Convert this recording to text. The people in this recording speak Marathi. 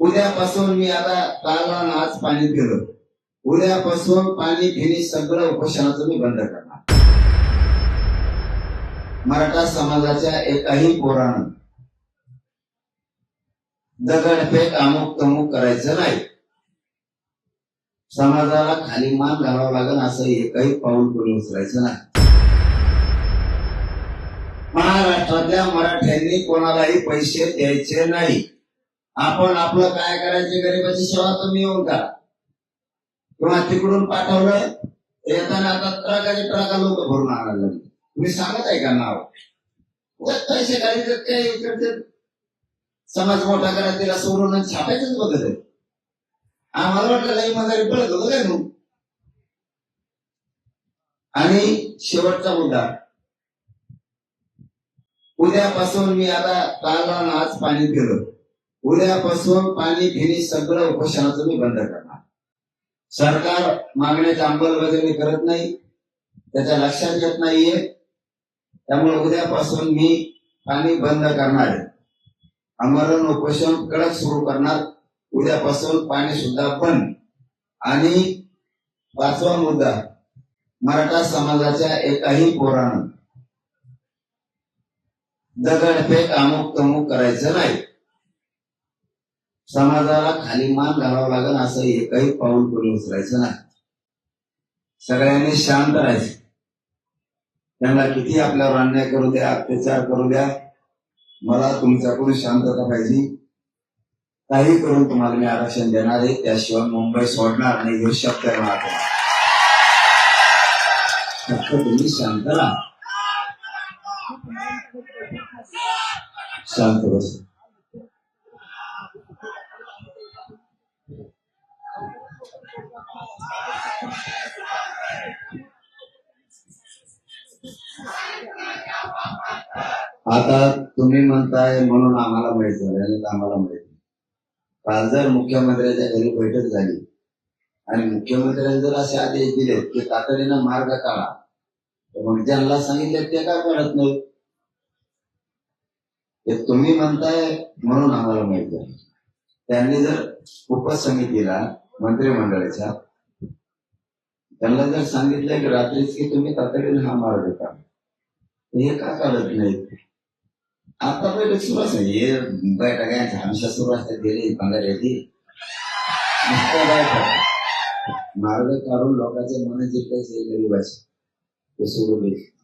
उद्यापासून मी आता काल आज पाणी पिलं. उद्यापासून पाणी पिणे सगळं उपोषणाचं मी बंद करणार. मराठा समाजाच्या एकाही पोरानं दगडफेक अमुक तमुक करायचं नाही. समाजाला खाली मान घालावं लागेल असं एकही पाऊल कोणी उचलायचं नाही. महाराष्ट्रातल्या मराठ्यांनी कोणालाही पैसे द्यायचे नाही. आपण आपलं काय करायचे गरिबाची सेवा तुम्ही येऊन का किंवा तिकडून पाठवलं येताना आता ट्रकाचे ट्रका लोक भरून आणायला तुम्ही सांगत आहे का नाव? पैसे काढायचे काय इकडचे समाज मोठा करा तिला सोडून छापायचंच बघत आहे. आम्हाला वाटलं काही मजारी पळत होतं काय मग? आणि शेवटचा मुद्दा. उद्यापासून मी आता काल आज पाणी पिलं. उद्यापासून पाणी घेणे सगळं उपोषणाचं मी बंद करणार. सरकार मागण्याची अंमलबजावणी करत नाही त्याच्या लक्षात येत नाहीये. त्यामुळे उद्यापासून मी पाणी बंद करणार आहे. आमरण उपोषण कडक सुरू करणार. उद्यापासून पाणी सुद्धा बंद. आणि पाचवा मुद्दा मराठा समाजाच्या एकाही पोरानं दगडफेक अमुक तमुक करायचं नाही. समाजाला खाली मान घालावं लागेल असं एकही पाऊल कोणी उचलायचं नाही. सगळ्यांनी शांत राहायचं. त्यांना किती आपल्यावर अन्याय करू द्या अत्याचार करू द्या मला तुमच्याकडून शांतता पाहिजे. काही करून तुम्हाला मी आरक्षण देणार आहे त्याशिवाय मुंबई सोडणार आणि हे शब्द आहे फक्त तुम्ही शांत राहा. शांत बस. आता तुम्ही म्हणताय म्हणून आम्हाला माहीत झालं आम्हाला माहीत काल जर मुख्यमंत्र्याच्या घरी बैठक झाली. आणि मुख्यमंत्र्यांनी जर असे आदेश दिले की तातडीनं मार्ग काढा तर मग ज्यांना सांगितले ते काय करत नाही? ते तुम्ही म्हणताय म्हणून आम्हाला माहीत झालं. त्यांनी जर उपसमितीला मंत्रिमंडळाच्या त्यांना जर सांगितलं की रात्रीच की तुम्ही तातडीने हा मार्ग देता हे का काढत नाहीत आता पहिले सुरू असते हे बैठक आहे. हमेशा सुरू असते गेली पंधरा येते मार्ग काढून लोकांचे मन जिंकायचे गरीबाचे. ते सोडून द्यायचे